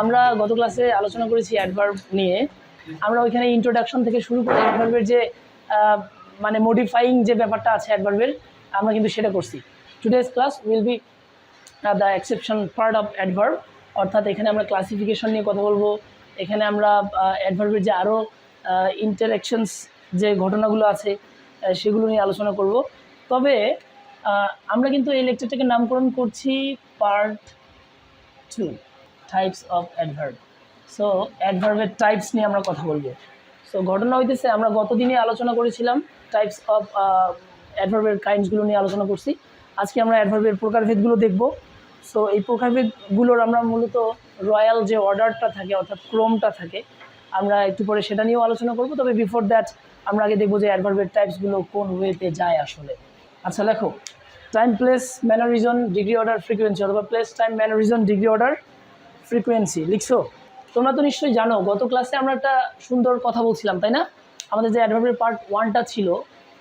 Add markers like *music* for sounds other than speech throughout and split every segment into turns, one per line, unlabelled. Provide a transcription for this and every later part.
আমরা গত ক্লাসে আলোচনা করেছি অ্যাডভার্ব নিয়ে। আমরা ওইখানে ইন্ট্রোডাকশন থেকে শুরু করে অ্যাডভার্বের যে মানে মডিফাইং যে ব্যাপারটা আছে অ্যাডভার্বের আমরা কিন্তু সেটা করছি। Today's class will be the exception part of adverb অর্থাৎ এখানে আমরা ক্লাসিফিকেশন নিয়ে কথা বলব। এখানে আমরা অ্যাডভার্বের যে আরও ইন্টারাকশনস যে ঘটনাগুলো আছে সেগুলো নিয়ে আলোচনা করব। তবে আমরা কিন্তু এই লেকচারটাকে নামকরণ করছি part two types of adverb so অ্যাডভার্বের types নিয়ে আমরা কথা বলব। সো ঘটনা হইতেছে, আমরা গতদিনে আলোচনা করেছিলাম টাইপস অফ অ্যাডভার্বের কাইন্ডসগুলো নিয়ে আলোচনা করছি। আজকে আমরা অ্যাডভার্বের প্রকারভেদগুলো দেখব। সো এই প্রকারভেদগুলোর আমরা মূলত রয়্যাল যে অর্ডারটা থাকে, অর্থাৎ ক্রমটা থাকে, আমরা একটু পরে সেটা নিয়েও আলোচনা করব। তবে বিফোর দ্যাট আমরা আগে দেখব যে অ্যাডভার্বের টাইপসগুলো কোন ওয়েতে যায় আসলে। আচ্ছা লেখো time place manner reason degree order frequency অথবা place time manner reason degree order frequency লিখছো? তোমরা তো নিশ্চয়ই জানো, গত ক্লাসে আমরা একটা সুন্দর কথা বলছিলাম, তাই না? আমাদের যে অ্যাডভার্বের পার্ট ওয়ানটা ছিল,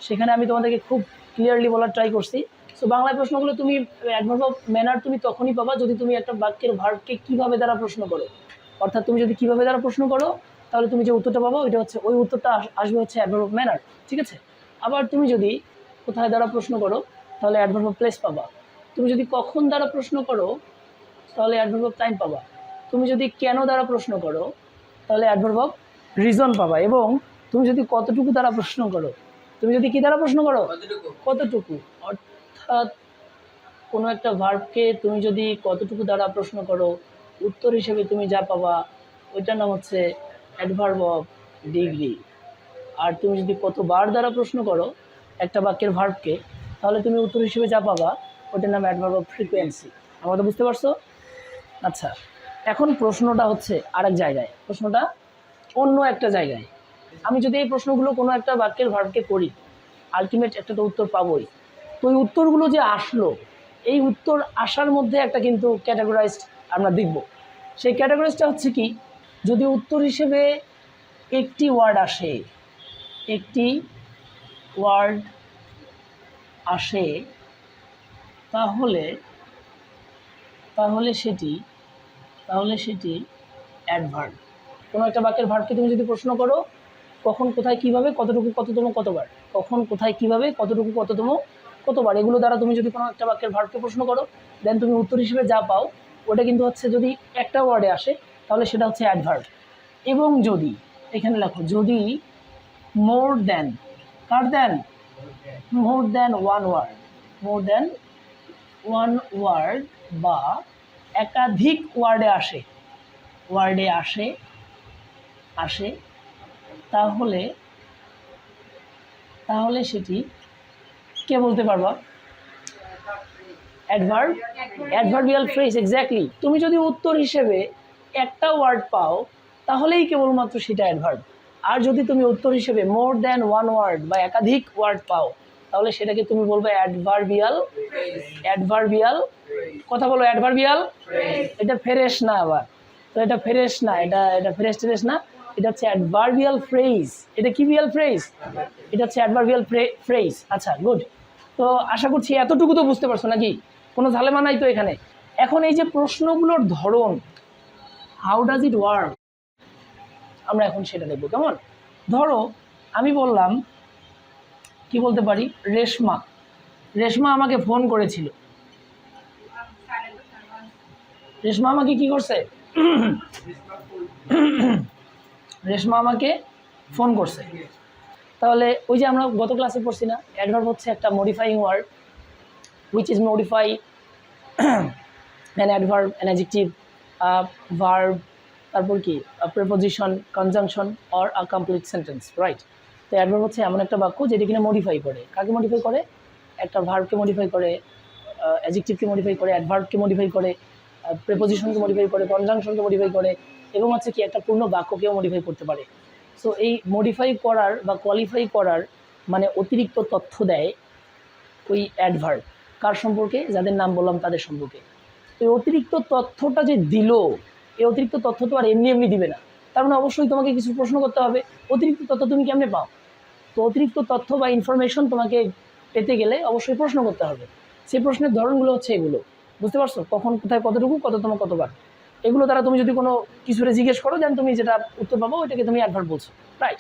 সেখানে আমি তোমাদেরকে খুব ক্লিয়ারলি বলার ট্রাই করছি। সো বাংলায় প্রশ্নগুলো তুমি অ্যাডভার্ব অফ ম্যানার তুমি তখনই পাবা যদি তুমি একটা বাক্যের ভার্বকে কীভাবে দ্বারা প্রশ্ন করো। অর্থাৎ তুমি যদি কীভাবে দ্বারা প্রশ্ন করো, তাহলে তুমি যে উত্তরটা পাবো, ওইটা হচ্ছে, ওই উত্তরটা আসবে হচ্ছে অ্যাডভার্ব অফ ম্যানার ঠিক আছে? আবার তুমি যদি কোথায় দ্বারা প্রশ্ন করো, তাহলে অ্যাডভার্ব অফ প্লেস পাবা। তুমি যদি কখন দ্বারা প্রশ্ন করো, তাহলে অ্যাডভার্ব অফ টাইম পাবা। তুমি যদি কেন দ্বারা প্রশ্ন করো তাহলে অ্যাডভার্ব অফ রিজন পাবা এবং তুমি যদি কতটুকু দ্বারা প্রশ্ন করো তুমি যদি কি দ্বারা প্রশ্ন করো? কতটুকু? অর্থাৎ কোনো একটা ভার্বকে তুমি যদি কতটুকু দ্বারা প্রশ্ন করো উত্তর হিসেবে তুমি যা পাবা ওইটার নাম হচ্ছে অ্যাডভার্ব অফ ডিগ্রি আর তুমি যদি কতবার দ্বারা প্রশ্ন করো একটা বাক্যের ভার্বকে তাহলে তুমি উত্তর হিসেবে যা পাবা ওটার নাম অ্যাডভার্ব অফ ফ্রিকোয়েন্সি আমরা তো বুঝতে পারছ? আচ্ছা। এখন প্রশ্নটা হচ্ছে আরেক জায়গায়। প্রশ্নটা অন্য একটা জায়গায়। আমি যদি এই প্রশ্নগুলো কোনো একটা বাক্যের ভার্বকে করি আলটিমেট একটা তো উত্তর পাবোই। তো ওই উত্তরগুলো যে আসলো, এই উত্তর আসার মধ্যে একটা কিন্তু ক্যাটাগরাইজড আমরা দেখব। সেই ক্যাটাগরাইজটা হচ্ছে কি, যদি উত্তর হিসেবে একটি ওয়ার্ড আসে, একটি ওয়ার্ড আসে, তাহলে তাহলে সেটি তাহলে সেটি অ্যাডভার্ব কোনো একটা বাক্যের ভার্বকে তুমি যদি প্রশ্ন করো, কখন, কোথায়, কীভাবে, কতটুকু, কততম, কতবার? কখন, কোথায়, কীভাবে, কতটুকু, কততম, কতবার? এগুলো দ্বারা তুমি যদি কোনো একটা বাক্যের ভার্বকে প্রশ্ন করো দেন তুমি উত্তর হিসেবে যা পাও, ওটা কিন্তু হচ্ছে যদি একটা ওয়ার্ডে আসে, তাহলে সেটা হচ্ছে অ্যাডভার্ব এবং যদি, এখানে লেখো, যদি more than car than more than one word more than one word বা একাধিক ওয়ার্ডে আসে। ওয়ার্ডে আসে আসে, তাহলে তাহলে সেটি কে বলতে পারবা? অ্যাডভার্ব অ্যাডভার্বিয়াল ফ্রেজ এক্স্যাক্টলি তুমি যদি উত্তর হিসেবে একটা ওয়ার্ড পাও, তাহলেই কেবলমাত্র সেটা অ্যাডভার্ব আর যদি তুমি উত্তর হিসেবে মোর দ্যান ওয়ান ওয়ার্ড বা একাধিক ওয়ার্ড পাও তাহলে সেটাকে তুমি বলবে অ্যাডভার্বিয়াল অ্যাডভার্বিয়াল কথা বলো অ্যাডভার্বিয়াল এটা ফেরেশ না আবার। তো এটা ফেরেশ না এটা এটা ফ্রেশ টেরেশ না এটা হচ্ছে অ্যাডভার্বিয়াল ফ্রেজ এটা কি বিয়াল ফ্রেজ এটা হচ্ছে অ্যাডভার্বিয়াল ফ্রেজ আচ্ছা গুড তো আশা করছি এতটুকু তো বুঝতে পারছ নাকি? কোনো ঝালেমা নাই তো এখানে। এখন এই যে প্রশ্নগুলোর ধরন হাউ ডাজ ইট ওয়ার্ক আমরা এখন সেটা দেখব কেমন? ধরো আমি বললাম কি বলতে পারি? রেশমা। রেশমা আমাকে ফোন করেছিল। রেশমা আমাকে কি করছে? রেশমা আমাকে ফোন করছে। তাহলে ওই যে আমরা গত ক্লাসে পড়ছি না অ্যাডভার্ব হচ্ছে একটা modifying word which is modify an adverb, an adjective verb, তারপর কি? Preposition conjunction or a complete sentence right তো অ্যাডভার্ব হচ্ছে এমন একটা বাক্য যেটি কিনা মডিফাই করে। কাকে মডিফাই করে? একটা ভার্বকে মডিফাই করে অ্যাডজেক্টিভকে মডিফাই করে অ্যাডভার্বকে মডিফাই করে প্রেপোজিশনকে মডিফাই করে কনজাংশনকে মডিফাই করে এবং হচ্ছে কি একটা পূর্ণ বাক্যকেও মডিফাই করতে পারে। সো এই মডিফাই করার বা কোয়ালিফাই করার মানে অতিরিক্ত তথ্য দেয় ওই অ্যাডভার্ব কার সম্পর্কে? যাদের নাম বললাম তাদের সম্পর্কে। তো অতিরিক্ত তথ্যটা যে দিল, এই অতিরিক্ত তথ্য তো আর এমনি এমনি দিবে না। তার মানে অবশ্যই তোমাকে কিছু প্রশ্ন করতে হবে, অতিরিক্ত তথ্য তুমি কেমনে পাও? তো অতিরিক্ত তথ্য বা ইনফরমেশন তোমাকে পেতে গেলে অবশ্যই প্রশ্ন করতে হবে। সেই প্রশ্নের ধরনগুলো হচ্ছে এগুলো। বুঝতে পারছ? কখন, কোথায়, কতটুকু, কততম, কতবার? এগুলো দ্বারা তুমি যদি কোনো কিছুরে জিজ্ঞেস করো দেন তুমি যেটা উত্তর পাবো, ওইটাকে তুমি অ্যাডভার্ব বলছো। রাইট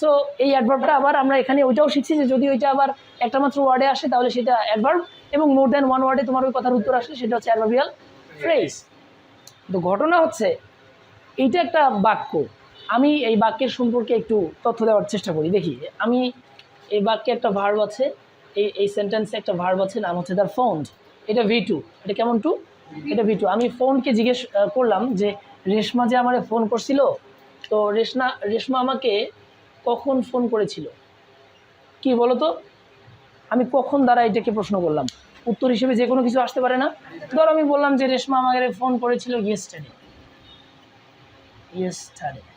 সো এই অ্যাডভার্বটা আবার আমরা এখানে ওইটাও শিখছি যে যদি ওইটা আবার একটা মাত্র ওয়ার্ডে আসে, তাহলে সেটা অ্যাডভার্ব এবং মোর দ্যান ওয়ান ওয়ার্ডে তোমার ওই কথার উত্তর আসে, সেটা হচ্ছে অ্যাডভার্বিয়াল ফ্রেজ তো ঘটনা হচ্ছে, এইটা একটা বাক্য। আমি এই বাক্যের সম্পর্কে একটু তথ্য দেওয়ার চেষ্টা করি। দেখি, আমি এই বাক্যে একটা ভার্ব আছে, এই এই সেন্টেন্সে একটা ভার্ব আছে, নাম হচ্ছে দ্য ফোন্ড এটা ভি টু এটা কেমন টু এটা ভি টু আমি ফোনকে জিজ্ঞেস করলাম যে, রেশমা যে আমার ফোন করছিল, তো রেশমা রেশমা আমাকে কখন ফোন করেছিল? কি বলো তো আমি কখন দ্বারা এটাকে প্রশ্ন করলাম? উত্তর হিসেবে যে কোনো কিছু আসতে পারে না। ধর আমি বললাম যে, রেশমা আমাকে ফোন করেছিল ইয়েস্টারডে ইয়েস্টারডে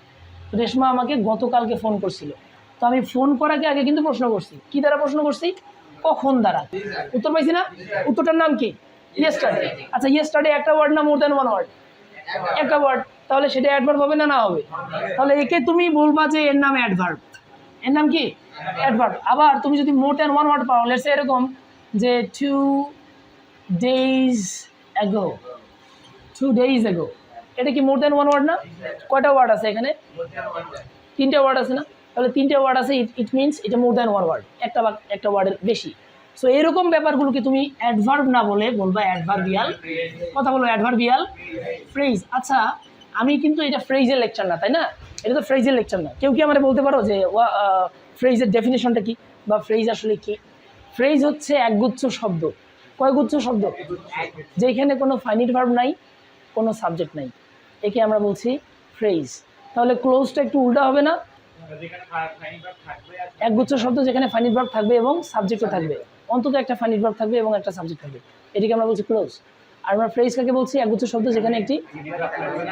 রেশমা আমাকে গতকালকে ফোন করছিল। তো আমি ফোন করাকে আগে কিন্তু প্রশ্ন করছি। কি দ্বারা প্রশ্ন করছি? কখন দ্বারা? উত্তর পাইছি না? উত্তরটার নাম কি? ইয়েস্টারডে আচ্ছা ইয়েস্টারডে একটা ওয়ার্ড না মোর দ্যান ওয়ান ওয়ার্ড একটা ওয়ার্ড তাহলে সেটা অ্যাডভার্ব হবে না না হবে? তাহলে একে তুমি বলবা যে এর নাম অ্যাডভার্ব এর নাম কি? অ্যাডভার্ব আবার তুমি যদি মোর দ্যান ওয়ান ওয়ার্ড পাও লেটস এরকম যে two days ago two days ago এটা কি মোর দ্যান ওয়ান ওয়ার্ড না? কয়টা ওয়ার্ড আছে এখানে? তিনটা ওয়ার্ড আছে না? তাহলে তিনটা ওয়ার্ড আছে ইট মিনস এটা মোর দ্যান ওয়ান ওয়ার্ড একটা একটা ওয়ার্ডের বেশি। সো এরকম ব্যাপারগুলোকে তুমি অ্যাডভার্ব না বলে বলবা অ্যাডভার্বিয়াল কথা বলো অ্যাডভার্বিয়াল ফ্রেজ আচ্ছা আমি কিন্তু এটা ফ্রেজের লেকচার না, তাই না? এটা তো ফ্রেজের লেকচার না। কেউ কি আমার বলতে পারো যে ফ্রেজের ডেফিনেশনটা কি? বা ফ্রেজ আসলে কি? ফ্রেজ হচ্ছে একগুচ্ছ শব্দ। কয়গুচ্ছ শব্দ? যেখানে কোনো ফাইনিট ভার্ব নাই, কোনো সাবজেক্ট নাই। একে আমরা বলছি ফ্রেজ তাহলে ক্লোজটা একটু উল্টা হবে না। একগুচ্ছ শব্দ যেখানে ফাইনিট ভার্ব থাকবে এবং সাবজেক্টও থাকবে। অন্তত একটা ফাইনিট ভার্ব থাকবে এবং একটা সাবজেক্ট থাকবে। এটিকে আমরা বলছি ক্লোজ আর আমরা ফ্রেজ কাকে বলছি? একগুচ্ছ শব্দ যেখানে একটি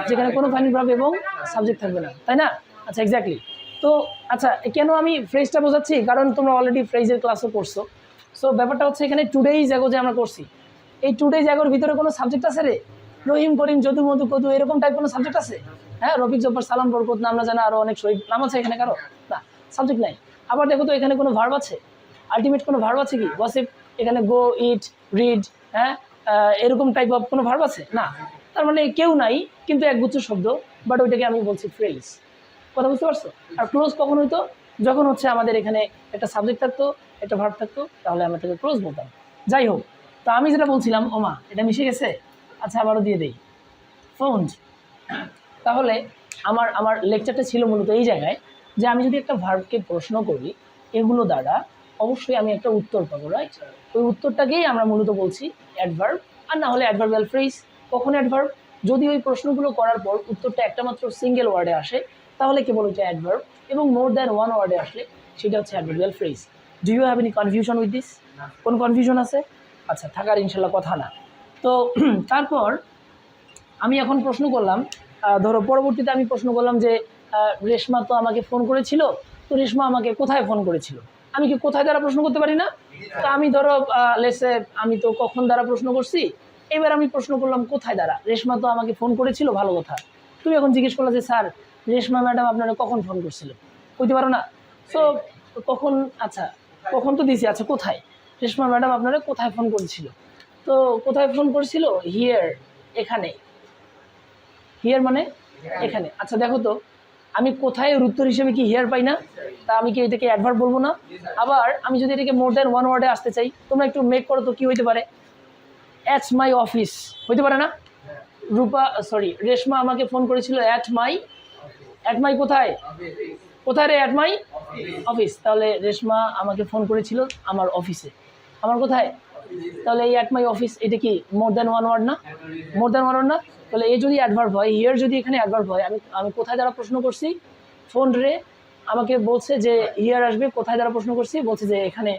যেখানে কোনো ফাইনিট ভার্ব এবং সাবজেক্ট থাকবে না। তাই না? আচ্ছা এক্স্যাক্টলি তো আচ্ছা কেন আমি ফ্রেজটা বোঝাচ্ছি? কারণ তোমরা অলরেডি ফ্রেজের ক্লাসও করছ। সো ব্যাপারটা হচ্ছে এখানে টুডেই জাগো যে আমরা করছি। এই টুডে জাগোর ভিতরে কোনো সাবজেক্ট আছে রে? রহিম, করিম, যদু, মধু, কদু, এরকম টাইপ কোনো সাবজেক্ট আছে? হ্যাঁ রফিক, জব্বর, সালাম, বরকত, নাম না জানা আরও অনেক শহীদ। নাম আছে এখানে কারও? না সাবজেক্ট নাই। আবার দেখো তো এখানে কোনো ভার্ব আছে? আলটিমেট কোনো ভার্ব আছে কি? ওয়াসিফ এখানে গো ইট রিড হ্যাঁ এরকম টাইপ অফ কোনো ভার্ব আছে? না। তার মানে কেউ নাই, কিন্তু একগুচ্ছ শব্দ বাট ওইটাকে আমি বলছি ফ্রেজ কথা বুঝতে পারছ? আর ক্লোজ কখন হইতো? যখন হচ্ছে আমাদের এখানে একটা সাবজেক্ট থাকতো, একটা ভার্ব থাকতো, তাহলে আমরা তাকে ক্লোজ বলতাম। যাই হোক, তো আমি যেটা বলছিলাম, ওমা, এটা মিশে গেছে? আচ্ছা আবারও দিয়ে দেই। ফোন তাহলে আমার আমার লেকচারটা ছিল মূলত এই জায়গায় যে আমি যদি একটা ভার্বকে প্রশ্ন করি এগুলো দ্বারা অবশ্যই আমি একটা উত্তর পাবো রাইট ওই উত্তরটাকেই আমরা মূলত বলছি অ্যাডভার্ব আর না হলে অ্যাডভার্বিয়াল ফ্রেজ কখন অ্যাডভার্ব যদি ওই প্রশ্নগুলো করার পর উত্তরটা একটা মাত্র সিঙ্গেল ওয়ার্ডে আসে তাহলে কেবল ওইটা অ্যাডভার্ব এবং মোর দ্যান ওয়ান ওয়ার্ডে আসলে সেটা হচ্ছে adverbial phrase do you have any confusion with this কোন কনফিউশন আছে? আচ্ছা থাকার ইনশাল্লাহ কথা না। তো *clears throat* তারপর আমি এখন প্রশ্ন করলাম ধরো পরবর্তীতে আমি প্রশ্ন করলাম যে রেশমা তো আমাকে ফোন করেছিল, তো রেশমা আমাকে কোথায় ফোন করেছিল? আমি কি কোথায় দ্বারা প্রশ্ন করতে পারি না? তো আমি ধরো লেসে আমি তো কখন দ্বারা প্রশ্ন করছি, এবার আমি প্রশ্ন করলাম কোথায় দ্বারা? রেশমা তো আমাকে ফোন করেছিল, ভালো কথা। তুমি এখন জিজ্ঞেস করলে যে, স্যার, রেশমা ম্যাডাম আপনারা কখন ফোন করছিল? কইতে পারো না? সো কখন আচ্ছা কখন তো দিছি আচ্ছা কোথায়? রেশমা ম্যাডাম আপনারা কোথায় ফোন করেছিল? তো কোথায় ফোন করেছিল? হিয়ার এখানে। হিয়ার মানে? এখানে। আচ্ছা দেখো তো আমি কোথায় উত্তর হিসেবে কি হিয়ার পাই না তা আমি কি এটাকে অ্যাডভার্ব বলব না? আবার আমি যদি এটাকে মোর দ্যান ওয়ান ওয়ার্ডে আসতে চাই তোমরা একটু মেক করো তো কি হইতে পারে? অ্যাট মাই অফিস হইতে পারে না? রূপা সরি রেশমা আমাকে ফোন করেছিল অ্যাট মাই অ্যাট মাই কোথায়? কোথায় রে অ্যাট মাই অফিস তাহলে রেশমা আমাকে ফোন করেছিল আমার অফিসে আমার কোথায়? তাহলে এই অ্যাট মাই অফিস এটা কি মোর দ্যান ওয়ান ওয়ার্ড না? মোর দ্যান ওয়ান ওয়ার্ড না? তাহলে এই যদি অ্যাডভার্ব হয় হিয়ার যদি এখানে অ্যাডভার্ব হয়, আমি আমি কোথায় দ্বারা প্রশ্ন করছি? ফোন রে আমাকে বলছে যে হিয়ার আসবে, কোথায় দ্বারা প্রশ্ন করছি? বলছে যে এখানে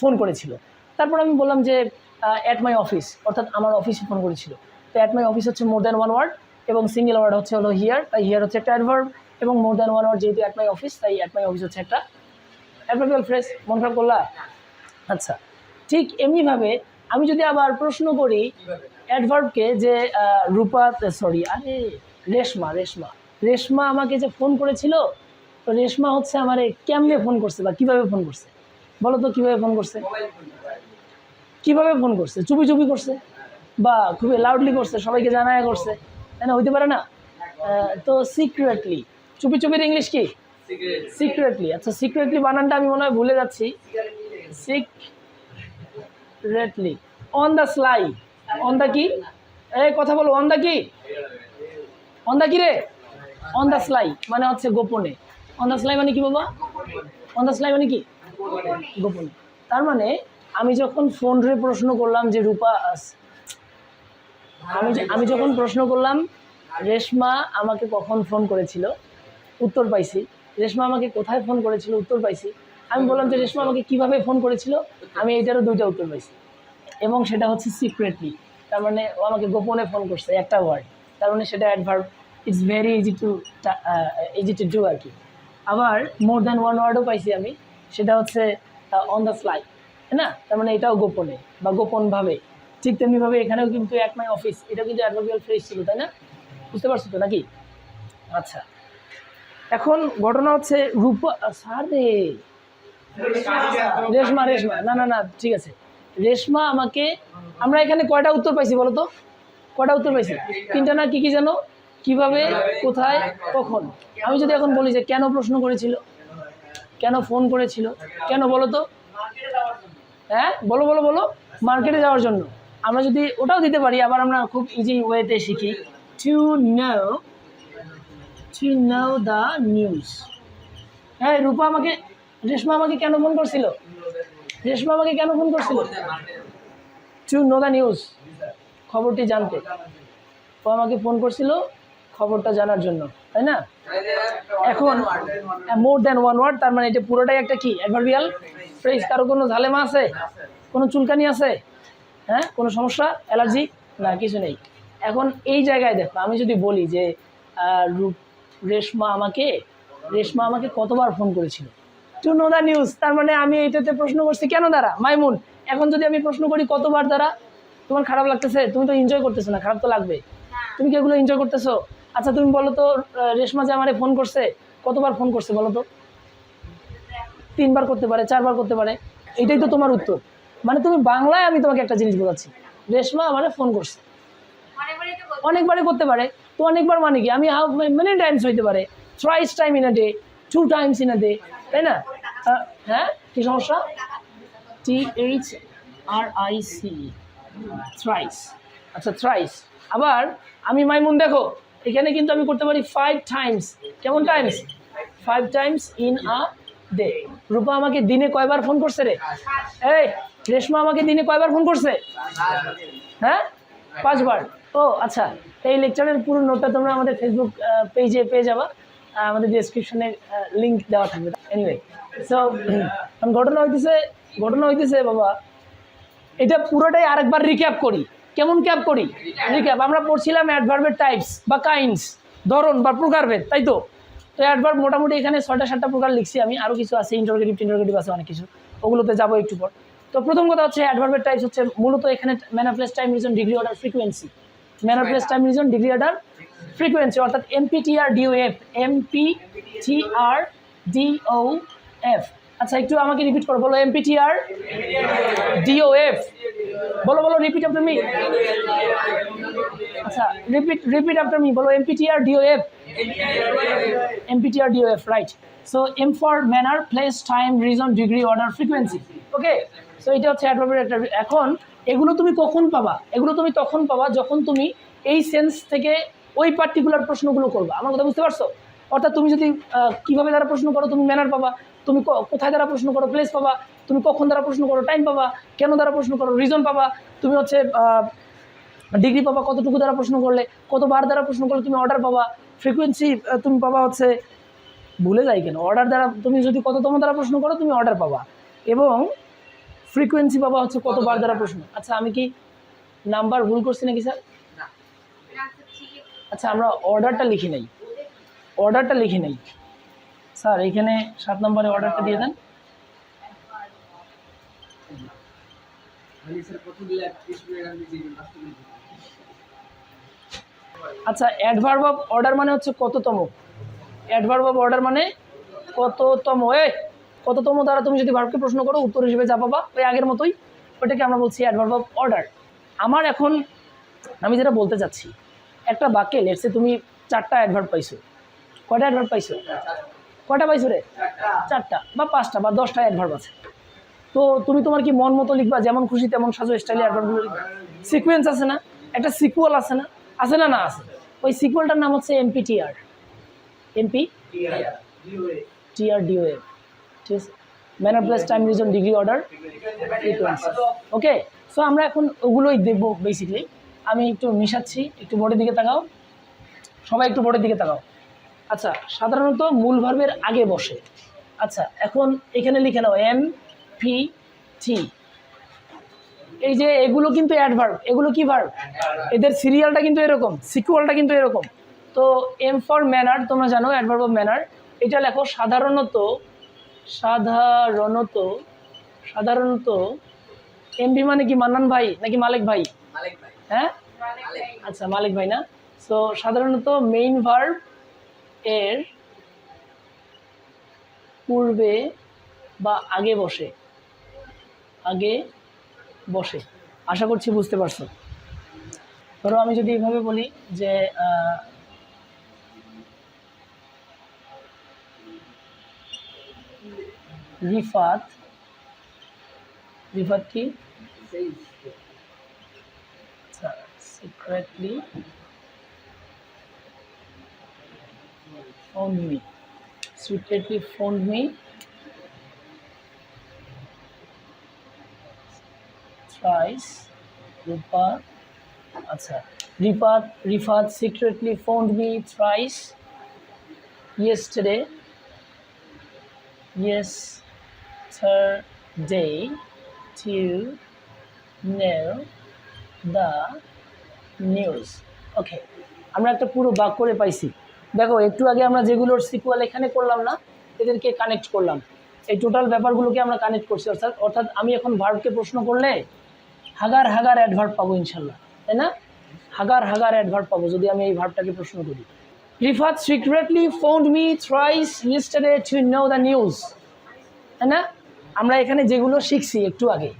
ফোন করেছিল। তারপর আমি বললাম যে অ্যাট মাই অফিস অর্থাৎ আমার অফিসে ফোন করেছিল। তো অ্যাট মাই অফিস হচ্ছে মোর দ্যান ওয়ান ওয়ার্ড এবং সিঙ্গেল ওয়ার্ড হচ্ছে হলো হিয়ার তাই হিয়ার হচ্ছে একটা অ্যাডভার্ব এবং মোর দ্যান ওয়ান ওয়ার্ড যেহেতু অ্যাট মাই অফিস তাই অ্যাট মাই অফিস হচ্ছে একটা অ্যাডভার্বিয়াল ফ্রেস মন খারাপ করলা? আচ্ছা। ঠিক এমনিভাবে আমি যদি আবার প্রশ্ন করি অ্যাডভার্বকে যে রূপা সরি আরে রেশমা রেশমা। রেশমা আমাকে যে ফোন করেছিল তো রেশমা হচ্ছে আমারে কেমনে ফোন করছে বা কীভাবে ফোন করছে? বলো তো কীভাবে ফোন করছে? কীভাবে ফোন করছে? চুপি চুপি করছে? বা খুবই লাউডলি করছে সবাইকে জানায় করছে তাই না? হইতে পারে না? তো সিক্রেটলি চুপি চুপির ইংলিশ কি? সিক্রেটলি আচ্ছা সিক্রেটলি বানানটা আমি মনে হয় ভুলে যাচ্ছি। Secretly on the sly on the কি এই কথা বলো অন দ্য কি অন দ্য কি রে? অন দ্য স্লাই মানে হচ্ছে গোপনে। অন দ্য স্লাই মানে কি বাবা অন দ্য স্লাই মানে কি? গোপনে। তার মানে আমি যখন ফোন রে প্রশ্ন করলাম যে, রূপা আমি আমি যখন প্রশ্ন করলাম, রেশমা আমাকে কখন ফোন করেছিল? উত্তর পাইছি। রেশমা আমাকে কোথায় ফোন করেছিল? উত্তর পাইছি। আমি বললাম যে রেশমা আমাকে কীভাবে ফোন করেছিল, আমি এটারও দুইটা উত্তর পাইছি। এবং সেটা হচ্ছে সিক্রেটলি তার মানে ও আমাকে গোপনে ফোন করছে একটা ওয়ার্ড তার মানে সেটা adverb it's very easy to easy to do আর কি। আবার মোর দ্যান ওয়ান ওয়ার্ডও পাইছি আমি, সেটা হচ্ছে অন দ্য ফ্লাই না? তার মানে এটাও গোপনে বা গোপনভাবে। ঠিক তেমনিভাবে এখানেও কিন্তু এক মাই অফিস এটাও কিন্তু অ্যাডভার্বিয়াল ফ্রেশ ছিল, তাই না? বুঝতে পারছ তো নাকি? আচ্ছা। এখন ঘটনা হচ্ছে রূপা স্যার রে রেশমা? রেশমা না না না, ঠিক আছে। রেশমা আমাকে, আমরা এখানে কয়টা উত্তর পাইছি বলো তো? কয়টা উত্তর পাইছি? তিনটা না কি কি জানো? কীভাবে, কোথায়, কখন? আমি যদি এখন বলি যে কেন প্রশ্ন করেছিল? কেন ফোন করেছিল? কেন বলো তো? হ্যাঁ? বলো বলো বলো। মার্কেটে যাওয়ার জন্য। আমরা যদি ওটাও দিতে পারি, আবার আমরা খুব ইজি ওয়েতে শিখি। To know to know the news হ্যাঁ রূপা আমাকে রেশমা আমাকে কেন ফোন করছিল? রেশমা আমাকে কেন ফোন করছিল? টু নো দ্য নিউজ খবরটি জানতে। ও আমাকে ফোন করছিল খবরটা জানার জন্য, তাই না? এখন মোর দ্যান ওয়ান ওয়ার্ড তার মানে এটা পুরোটাই একটা কি? অ্যাডভার্বিয়াল ফ্রেজ কারও কোনো ঝালেমা আছে? কোনো চুলকানি আছে? হ্যাঁ? কোনো সমস্যা? অ্যালার্জি না, কিছু নেই। এখন এই জায়গায় দেখো, আমি যদি বলি যে রেশমা আমাকে রেশমা আমাকে কতবার ফোন করেছিল? টু নো দ্য নিউজ তার মানে আমি এইটাতে প্রশ্ন করছি কেন দ্বারা মাইমুন এখন যদি আমি প্রশ্ন করি কতবার দ্বারা তোমার খারাপ লাগতেছে তুমি তো এনজয় করতেছো না খারাপ তো লাগবে তুমি কি এগুলো এনজয় করতেছো? আচ্ছা তুমি বলো তো রেশমা যে আমারে ফোন করছে কতবার ফোন করছে বলো তো? তিনবার করতে পারে চারবার করতে পারে এটাই তো তোমার উত্তর। মানে তুমি বাংলায় আমি তোমাকে একটা জিনিস বোঝাচ্ছি রেশমা আমারে ফোন করছে। অনেকবারই করতে পারে তো অনেকবার মানে কি আমি হাউ মেনি টাইমস হইতে পারে thrice time in a day two times in a day তাই না? হ্যাঁ? কি সমস্যা? T H R I C thrice আচ্ছা থ্রাইস আবার আমি মাইমুন, দেখো, এখানে কিন্তু আমি করতে পারি ফাইভ টাইমস কেমন times five times in a day Rupa আমাকে দিনে কয়বার ফোন করছে রে? এই, রেশমা আমাকে দিনে কয়বার ফোন করছে? হ্যাঁ? পাঁচবার। ও আচ্ছা এই লেকচারের পুরো নোটটা তোমরা আমাদের ফেসবুক পেজে পেয়ে যাবা। আমাদের ডিসক্রিপশনে লিঙ্ক দেওয়া থাকবে। এনিওয়ে সো ঘটনা হইতেছে ঘটনা হইতেছে, বাবা, এটা পুরোটাই আরেকবার রিক্যাপ করি। কেমন ক্যাপ করি? রিক্যাপ আমরা পড়ছিলাম অ্যাডভার্বের টাইপস বা কাইন্ডস ধরন বা প্রকারভেদ, তাই তো? তো অ্যাডভার্ব মোটামুটি এখানে ছয়টা, সাতটা প্রকার লিখছি আমি আরও কিছু আছে ইন্টারোগেটিভ ইন্টারোগেটিভ আছে অনেক কিছু। ওগুলোতে যাব একটু পর। তো প্রথম কথা হচ্ছে অ্যাডভার্বের টাইপস হচ্ছে মূলত এখানে manner place time reason degree order frequency manner place time reason degree order frequency অর্থাৎ MPTR DOF MP TR DO F আচ্ছা একটু আমাকে রিপিট করো, বলো এমপিটিআর ডিওএফ বলো বলো রিপিট আফটার মি আচ্ছা রিপিট রিপিট আফটার মি বলো MPTR DOF MPTR DOF right so M for manner place time reason degree order frequency okay so এটা হচ্ছে অ্যাডভার্বের একটা এখন, এগুলো তুমি কখন পাবা? এগুলো তুমি তখন পাবা যখন তুমি এই সেন্স থেকে ওই পার্টিকুলার প্রশ্নগুলো করবা। আমার কথা বুঝতে পারছ? অর্থাৎ তুমি যদি কীভাবে দ্বারা প্রশ্ন করো, তুমি ম্যানার পাবা। তুমি কোথায় দ্বারা প্রশ্ন করো প্লেস পাবা। তুমি কখন দ্বারা প্রশ্ন করো টাইম পাবা। কেন দ্বারা প্রশ্ন করো রিজন পাবা। তুমি হচ্ছে ডিগ্রি পাবা, কতটুকু দ্বারা প্রশ্ন করলে, কতবার দ্বারা প্রশ্ন করলে তুমি অর্ডার পাবা। ফ্রিকোয়েন্সি তুমি পাবা হচ্ছে, ভুলে যাই কেন? অর্ডার দ্বারা তুমি যদি কততম দ্বারা প্রশ্ন করো, তুমি অর্ডার পাবা। এবং ফ্রিকোয়েন্সি পাবা হচ্ছে কতবার দ্বারা প্রশ্ন। আচ্ছা আমি কি নাম্বার ভুল করছি নাকি স্যার আচ্ছা আমরা অর্ডারটা লিখি নাই। অর্ডারটা লিখি নাই। স্যার এইখানে সাত নম্বরে অর্ডারটা দিয়ে দেন। আচ্ছা অ্যাডভার্ব অফ অর্ডার মানে হচ্ছে কততম। অ্যাডভার্ব অফ অর্ডার মানে কততম। এ কততম দ্বারা তুমি যদি ভার্বকে প্রশ্ন করো, উত্তর হিসেবে যা পাবা, ওই আগের মতোই। ওটাকে আমরা বলছি অ্যাডভার্ব অফ অর্ডার আমার এখন, আমি যেটা বলতে চাচ্ছি একটা বাক্যে লেটসে তুমি চারটা অ্যাডভার্ব পাইছো। কয়টা অ্যাডভার্ব পাইছো? কয়টা পাইছো রে? চারটা বা পাঁচটা বা দশটা অ্যাডভার্ব আছে। তো তুমি তোমার কি মন মতো লিখবা? যেমন খুশি, তেমন সাজো স্টাইলে অ্যাডভার্বগুলো লিখবা। সিকুয়েন্স আছে না? একটা সিকুয়াল আছে না? আছে না না আছে? ওই সিকুয়ালটার নাম হচ্ছে এমপিটিআর এমপি টিআরডিওএ ঠিক আছে? Manner plus time reason degree order okay so আমরা এখন ওগুলোই দেখব বেসিকলি আমি একটু মিশাচ্ছি, একটু বোর্ডের দিকে তাকাও। সবাই একটু বোর্ডের দিকে তাকাও। আচ্ছা সাধারণত মূল ভার্বের আগে বসে। আচ্ছা এখন এখানে লিখে নাও, এম পি টি। এই যে এগুলো কিন্তু অ্যাডভার্ব এগুলো কি ভার্ব? এদের সিরিয়ালটা কিন্তু এরকম, সিকুয়ালটা কিন্তু এরকম। তো এম ফর ম্যানার, তোমরা জানো অ্যাডভার্ব অফ ম্যানার। এটা লেখো সাধারণত সাধারণত সাধারণত এমপি মানে কি, মান্নান ভাই নাকি মালিক ভাই?
মালিক ভাই।
হ্যাঁ? আচ্ছা মালিক ভাই না? সো সাধারণত মেইন ভার্ব এর পূর্বে বা আগে বসে। আগে বসে। আশা করছি বুঝতে পারছ। ধরো আমি যদি এইভাবে বলি যে রিফাত রিফাত কি? secretly phoned me. Secretly phoned me. Thrice. Rupa. Acha. Rifat, Rifat secretly phoned me thrice yesterday. Yes, yesterday to know the news okay আমরা একটা পুরো বাক করে পাইছি। দেখো, একটু আগে আমরা যেগুলোর সিকুয়াল এখানে করলাম না, এদেরকে কানেক্ট করলাম। এই টোটাল ব্যাপারগুলোকে আমরা কানেক্ট করছি। অর্থাৎ অর্থাৎ আমি এখন ভার্বকে প্রশ্ন করলে হাগার হাগার অ্যাডভার্ব পাবো ইনশাল্লাহ, তাই না? হাগার হাগার অ্যাডভার্ব পাবো, যদি আমি এই ভার্বটাকে প্রশ্ন করি। Rifat secretly phoned me thrice yesterday to know the news তাই না? আমরা এখানে যেগুলো শিখছি একটু আগে,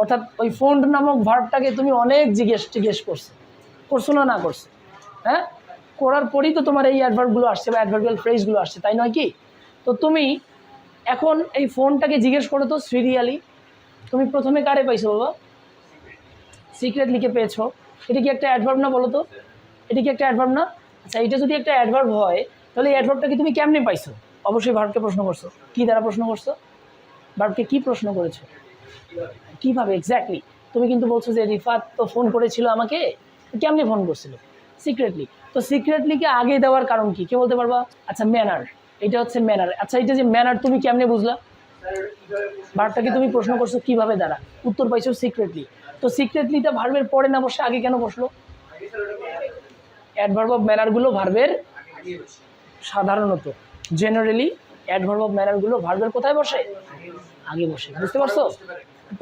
অর্থাৎ ওই ফোন্ড নামক ভার্বটাকে তুমি অনেক জিজ্ঞেস জিজ্ঞেস করছ। করছ না না করছ। হ্যাঁ? করার পরেই তো তোমার এই অ্যাডভার্টগুলো আসছে বা অ্যাডভার্বিয়াল ফ্রেজগুলো আসছে, তাই নয় কি? তো তুমি এখন এই ফোনটাকে জিজ্ঞেস করো তো সিরিয়ালি তুমি প্রথমে কারে পাইছো বাবা? সিক্রেট লিখে পেয়েছ। এটা কি একটা অ্যাডভার্ব না বলো তো? এটা কি একটা অ্যাডভার্ব না? আচ্ছা এটা যদি একটা অ্যাডভার্ব হয়, তাহলে এই অ্যাডভার্বটাকে তুমি কেমনে পাইছো? অবশ্যই ভার্বকে প্রশ্ন করছ। কী দ্বারা প্রশ্ন করছ? ভার্বকে কি প্রশ্ন করেছ? কীভাবে? এক্স্যাক্টলি তুমি কিন্তু বলছো যে রিফাত তো ফোন করেছিল আমাকে। কেমনি ফোন করছিল? সিক্রেটলি তো সিক্রেটলিকে আগে দেওয়ার কারণ কি? কে বলতে পারবা? আচ্ছা ম্যানার এটা হচ্ছে ম্যানার আচ্ছা এটা যে ম্যানার তুমি কেমনে বুঝলা? ভার্বটাকে তুমি প্রশ্ন করছ, কীভাবে দ্বারা? উত্তর পাইছো সিক্রেটলি তো সিক্রেটলিটা ভার্বের পরে না বসে আগে কেন বসল? অ্যাডভার্ব অফ ম্যানারগুলো ভার্বের সাধারণত। জেনারেলি অ্যাডভার্ব অফ ম্যানারগুলো ভার্বের কোথায় বসে? আগে বসে। বুঝতে পারছ?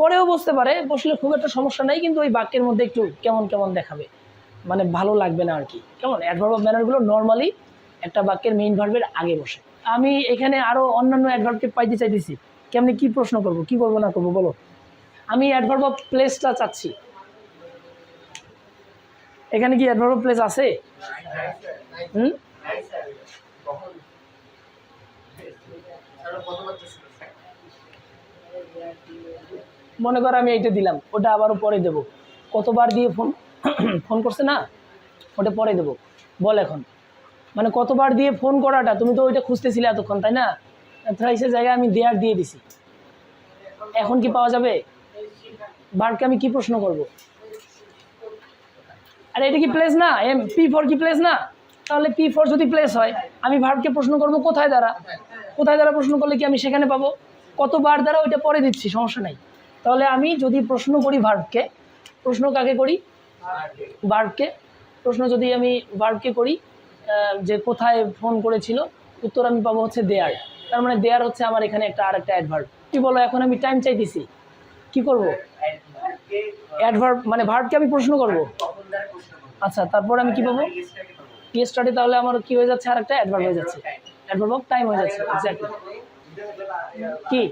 পরেও বসতে পারে, বসলে খুব একটা সমস্যা নাই, কিন্তু ওই বাক্যের মধ্যে একটু কেমন কেমন দেখাবে। মানে ভালো লাগবে না আর কি কেমন অ্যাডভার্ব অফ ম্যানারগুলো নর্মালি একটা বাক্যের মেইন ভার্বের আগে বসে। আমি এখানে আরও অন্যান্য অ্যাডভার্বকে পাইতে চাইতেছি। কেমনি কি প্রশ্ন করব? কি করব না করব? বলো। আমি অ্যাডভার্ব অফ প্লেসটা চাচ্ছি। এখানে কি অ্যাডভার্ব অফ প্লেস আছে? হুম? মনে করো আমি এইটা দিলাম। ওটা আবারও পরে দেব। কতবার দিয়ে ফোন *coughs* ফোন করছে না? ওটা পরে দেবো। বল এখন। মানে কতবার দিয়ে ফোন করাটা? তুমি তো ওইটা খুঁজতেছিলে এতক্ষণ, তাই না? থ্রাইসের জায়গায় আমি দেয়ার দিয়ে দিছি। এখন কি পাওয়া যাবে? বারকে আমি কি প্রশ্ন করব? আরে এটা কি প্লেস না? এম পি ফোর কি প্লেস না? তাহলে পি ফোর যদি প্লেস হয়, আমি ভার্বকে প্রশ্ন করব, কোথায় দ্বারা? কোথায় দ্বারা প্রশ্ন করলে কি আমি সেখানে পাবো? কতবার দ্বারা ওইটা পরে দিচ্ছি? সমস্যা নাই। তাহলে আমি যদি প্রশ্ন করি ভার্বকে প্রশ্ন কাকে করি? ভার্বকে প্রশ্ন যদি আমি ভার্বকে করি যে কোথায় ফোন করেছিল, উত্তর আমি পাবো হচ্ছে দেয়ার। তার মানে দেয়ার হচ্ছে আমার এখানে একটা আর একটা অ্যাডভার্ব কি বলো, এখন আমি টাইম চাইতেছি। কি করব? অ্যাডভার্ব মানে ভার্বকে আমি প্রশ্ন করব? আচ্ছা তারপর আমি কি পাবো? ইয়েস্টারডে তাহলে আমার কি হয়ে যাচ্ছে? আর একটা অ্যাডভার্ব হয়ে যাচ্ছে। অ্যাডভার্ব অফ টাইম হয়ে যাচ্ছে এক্স্যাক্টলি কি?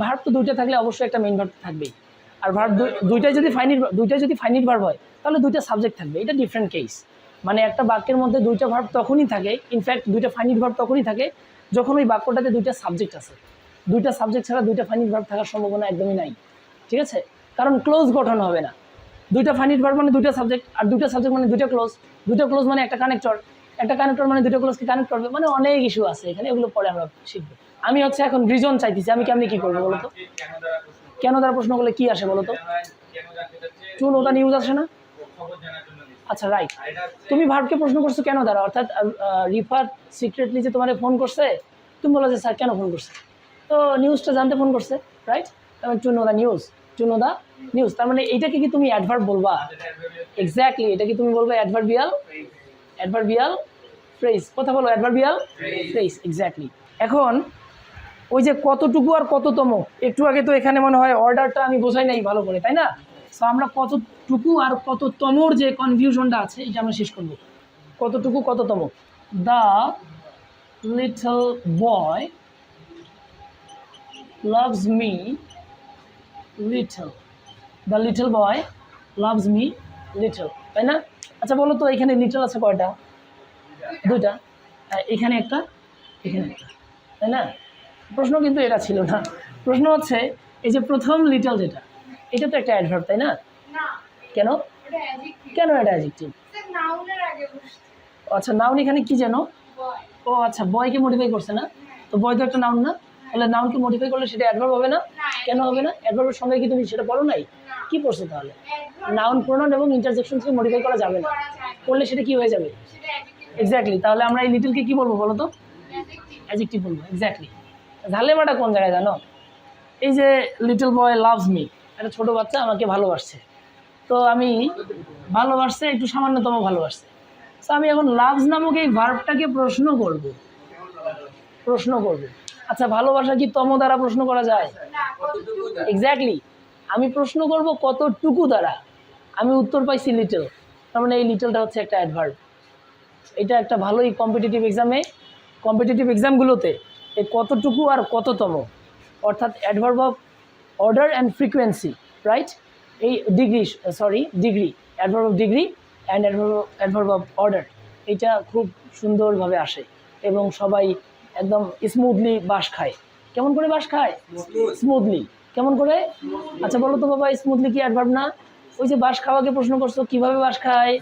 ভার্ব তো দুইটা থাকলে অবশ্যই একটা মেইন ভার্ব থাকবেই। আর ভার্ব দুইটাই যদি ফাইনিট দুইটাই যদি ফাইনিট ভার্ব হয়, তাহলে দুইটা সাবজেক্ট থাকবে। এটা ডিফারেন্ট কেস মানে একটা বাক্যের মধ্যে দুইটা ভার্ব তখনই থাকে ইনফ্যাক্ট দুইটা ফাইনিট ভার্ব তখনই থাকে, যখন ওই বাক্যটাতে দুইটা সাবজেক্ট আছে। দুইটা সাবজেক্ট ছাড়া দুইটা ফাইনিট ভার্ব থাকার সম্ভাবনা একদমই নাই। ঠিক আছে? কারণ ক্লোজ গঠন হবে না। দুইটা ফাইনিট ভার্ব মানে দুইটা সাবজেক্ট আর দুইটা সাবজেক্ট মানে দুইটা ক্লোজ দুইটা ক্লোজ মানে একটা কানেক্টর একটা কানেক্টর মানে দুটো ক্লোজকে কানেক্ট করবে মানে অনেক ইস্যু আছে এখানে, এগুলো পরে আমরা শিখব। আমি হচ্ছে এখন রিজন চাইতেছি, আমি কেমনি কি করব বলো তো?
কেন
তারা প্রশ্ন করলে কি আসে বলো তো? চুন ওটা নিউজ আসে না। আচ্ছা রাইট তুমি ভার্বকে প্রশ্ন করছ কেন দ্বারা অর্থাৎ রিফার সিক্রেটলি যে তোমার ফোন করছে, তুমি বলো যে, স্যার, কেন ফোন করছে? তো নিউজটা জানতে ফোন করছে right to know the news to the news তার মানে এইটাকে কি তুমি অ্যাডভার্ব বলবা? এক্স্যাক্টলি এটা কি তুমি বলবে অ্যাডভার্বিয়াল অ্যাডভার্বিয়াল ফ্রেজ কথা বলো অ্যাডভার্বিয়াল ফ্রেজ এক্স্যাক্টলি এখন ওই যে কতটুকু আর কততম? একটু আগে তো এখানে মনে হয় অর্ডারটা আমি বোঝাই নাই ভালো করে, তাই না? তো আমরা কতটুকু আর কততমর যে কনফিউশনটা আছে এটা আমরা শেষ করব। কতটুকু, কততম? The little boy loves me little the little boy loves me little তাই না? আচ্ছা বলো তো, এখানে লিটল আছে কয়টা? দুইটা। এখানে একটা এখানে একটা, তাই না? প্রশ্ন কিন্তু এটা ছিল না। প্রশ্ন হচ্ছে এই যে প্রথম লিটল যেটা এটা তো একটা অ্যাডভার্ব তাই না? কেন? কেন এটা অ্যাডজেক্টিভ আচ্ছা নাউন এখানে কি যেন? ও আচ্ছা বয়কে মডিফাই করছে না? তো বয় তো একটা নাউন না? তাহলে নাউনকে মডিফাই করলে সেটা অ্যাডভার্ব হবে না? কেন হবে না? অ্যাডভার্বের সঙ্গে কি তুমি সেটা পড়ো নাই? কি পড়ছো তাহলে? নাউন প্রোনাউন এবং ইন্টারজেকশন থেকে মডিফাই করা যাবে না। করলে সেটা কি হয়ে যাবে? এক্স্যাক্টলি তাহলে আমরা এই লিটলকে কি বলব বলো তো?
অ্যাডজেক্টিভ
বলব এক্স্যাক্টলি ঝালেমাটা কোন জায়গায় জানো? এই যে লিটল বয় লাভস মি একটা ছোটো বাচ্চা আমাকে ভালোবাসছে। তো আমি ভালোবাসছে, একটু সামান্যতম ভালোবাসছে। তো আমি এখন লাভস নামক এই ভার্বটাকে প্রশ্ন করব। প্রশ্ন করব। আচ্ছা ভালোবাসা কি তম দ্বারা প্রশ্ন করা যায়? এক্স্যাক্টলি আমি প্রশ্ন করব কতটুকু দ্বারা? আমি উত্তর পাইছি লিটল তার মানে এই লিটলটা হচ্ছে একটা অ্যাডভার্ব এটা একটা ভালোই কম্পিটিটিভ এক্সামে কম্পিটিটিভ এক্সামগুলোতে এই কতটুকু আর কততম? অর্থাৎ adverb of order and frequency right এই degree sorry degree adverb of degree and adverb adverb of order এটা খুব সুন্দরভাবে আসে এবং সবাই একদম স্মুথলি বাস খায়। কেমন করে বাস খায়. স্মুথলি কেমন করে? আচ্ছা বলো তো বাবা স্মুথলি কি অ্যাডভার্ব না? ওই যে বাস খাওয়াকে প্রশ্ন করছ কীভাবে বাস খায়?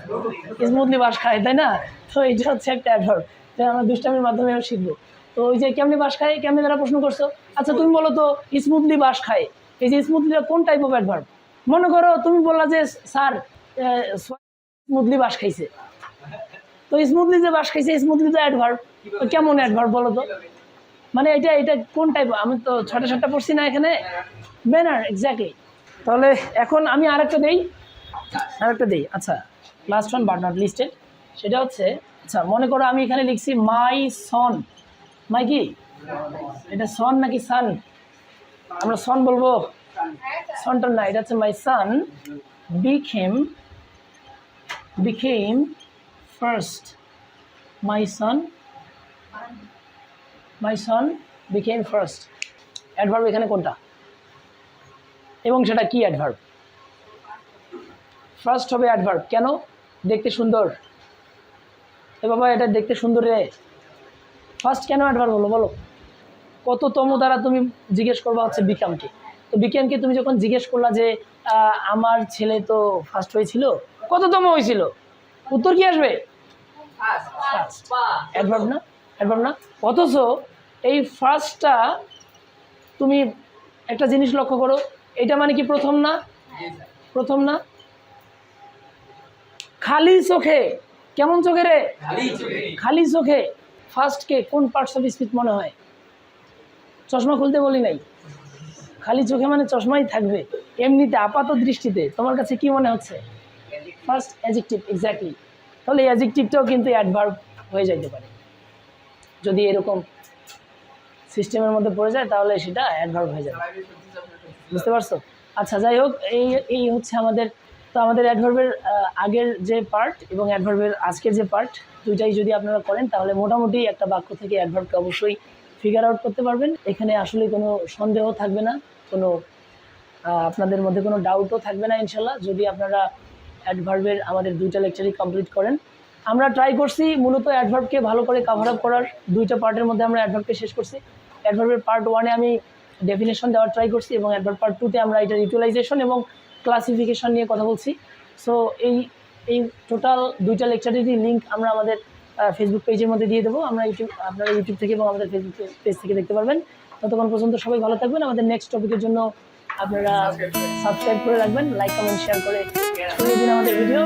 স্মুথলি বাস খায় তাই না? তো এটা হচ্ছে একটা অ্যাডভার্ব যেটা আমরা দুষ্টামির মাধ্যমে শিখব। তো ওই যে কেমনি বাস খায়, কেমনি তারা প্রশ্ন করছ? আচ্ছা তুমি বলো তো স্মুথলি বাস খায়। এই যে স্মুথলি কোন টাইপ অফ অ্যাডভার্ব মনে করো, তুমি বললা যে, স্যার স্মুথলি বাস খাইছে। তো স্মুথলি যে বাস খাইছে স্মুথলি তো অ্যাডভার্ব কেমন অ্যাডভার্ব বলো তো? মানে এটা এটা কোন টাইপ আমি তো ছটা সাতটা পড়ছি না এখানে। ব্যানার এক্স্যাক্টলি তাহলে এখন আমি আরেকটা দেই। আরেকটা দেই। আচ্ছা last one but not listed সেটা হচ্ছে আচ্ছা মনে করো আমি এখানে লিখছি মাই সন মাই কি এটা সন নাকি সান? আমরা সন বলব? সনটা না, এটা হচ্ছে my son. Became became first. My son my son became first. Adverb এখানে কোনটা? এবং সেটা কি অ্যাডভার্ব? ফার্স্ট হবে অ্যাডভার্ব। কেন? দেখতে সুন্দর। এ বাবা, এটা দেখতে সুন্দর রে। ফার্স্ট কেন অ্যাডভার্ব হলো বলো। কততম দ্বারা তুমি জিজ্ঞেস করবা হচ্ছে বিকামকে তো বিকামকে তুমি যখন জিজ্ঞেস করলা যে আমার ছেলে তো ফার্স্ট হয়েছিল? কততম হয়েছিল? উত্তর কি আসবে। অ্যাডভার্ব না? অ্যাডভার্ব না? অথচ এই ফার্স্টটা তুমি একটা জিনিস লক্ষ্য করো এটা মানে কি প্রথম না? প্রথম না? খালি চোখে। কেমন চোখে রে?
খালি চোখে।
ফার্স্টকে কোন পার্টস অফ স্পিচ মনে হয়? চশমা খুলতে বলি নাই। খালি চোখে মানে চশমাই থাকবে। এমনিতে আপাত দৃষ্টিতে তোমার কাছে কি মনে হচ্ছে? ফার্স্ট অ্যাজেক্টিভ এক্স্যাক্টলি তাহলে অ্যাজেক্টিভটাও কিন্তু অ্যাডভার্ব হয়ে যাইতে পারে। যদি এরকম সিস্টেমের মধ্যে পড়ে যায়, তাহলে সেটা অ্যাডভার্ব হয়ে যাবে। বুঝতে পারছ? আচ্ছা যাই হোক, এই এই হচ্ছে আমাদের, তো আমাদের অ্যাডভার্বের আগের যে পার্ট এবং অ্যাডভার্বের আজকের যে পার্ট দুইটাই যদি আপনারা করেন, তাহলে মোটামুটি একটা বাক্য থেকে অ্যাডভার্বকে অবশ্যই ফিগার আউট করতে পারবেন। এখানে আসলে কোনো সন্দেহ থাকবে না, কোনো আপনাদের মধ্যে কোনো ডাউটও থাকবে না ইনশাল্লাহ। যদি আপনারা অ্যাডভার্বের আমাদের দুইটা লেকচারই কমপ্লিট করেন। আমরা ট্রাই করছি মূলত অ্যাডভার্বকে ভালো করে কাভার আপ করার। দুইটা পার্টের মধ্যে আমরা অ্যাডভার্বকে শেষ করছি। অ্যাডভার্বের পার্ট ওয়ানে আমি ডেফিনেশন দেওয়ার ট্রাই করছি এবং অ্যাডভার্ব পার্ট টুতে আমরা এটার ইউটিলাইজেশন এবং ক্লাসিফিকেশন নিয়ে কথা বলছি। সো এই এই টোটাল দুইটা লেকচারেরই লিঙ্ক আমরা আমাদের ফেসবুক পেজের মধ্যে দিয়ে দেবো। আমরা ইউটিউব, আপনারা ইউটিউব থেকে এবং আমাদের ফেসবুক পেজ থেকে দেখতে পারবেন। ততক্ষণ পর্যন্ত সবাই ভালো থাকবেন। আমাদের নেক্সট টপিকের জন্য আপনারা সাবস্ক্রাইব করে রাখবেন লাইক কমেন্ট শেয়ার করে আমাদের ভিডিও